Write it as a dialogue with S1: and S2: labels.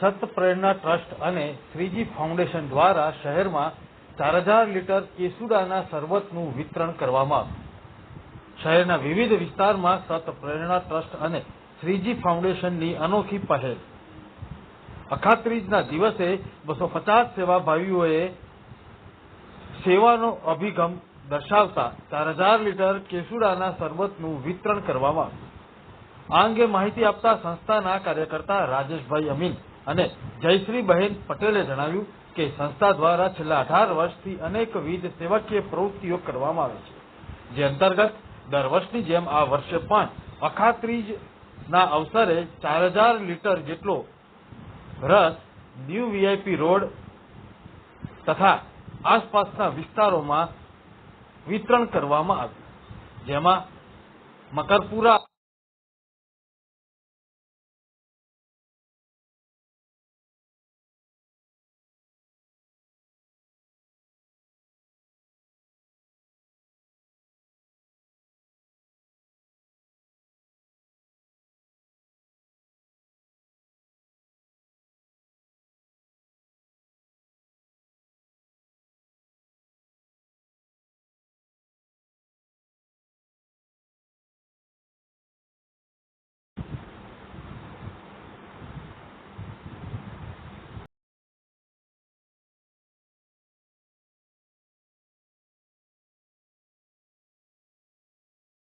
S1: સત પ્રેરણા ટ્રસ્ટ અને શ્રીજી ફાઉન્ડેશન દ્વારા શહેરમાં ચાર હજાર લીટર કેસુડાના શરબતનું વિતરણ કરવામાં આવ્યું. શહેરના વિવિધ વિસ્તારમાં સત પ્રેરણા ટ્રસ્ટ અને શ્રીજી ફાઉન્ડેશનની અનોખી પહેલ. અખાત્રીજના દિવસે બસો પચાસ સેવાભાવીઓએ સેવાનો અભિગમ દર્શાવતા ચાર હજાર લીટર કેસુડાના શરબતનું વિતરણ કરવામાં આવ્યું. આ અંગે માહિતી આપતા સંસ્થાના કાર્યકર્તા રાજેશભાઈ અમીન અને જયશ્રીબહેન પટેલે જણાવ્યું કે સંસ્થા દ્વારા છેલ્લા અઢાર વર્ષથી અનેકવિધ સેવાકીય પ્રવૃત્તિઓ કરવામાં આવે છે, જે અંતર્ગત દર વર્ષની જેમ આ વર્ષે પણ અખાત્રીજના અવસરે ચાર હજાર લીટર જેટલો રસ ન્યૂ વીઆઈપી રોડ તથા આસપાસના વિસ્તારોમાં વિતરણ કરવામાં આવ્યું. જેમાં મકરપુરા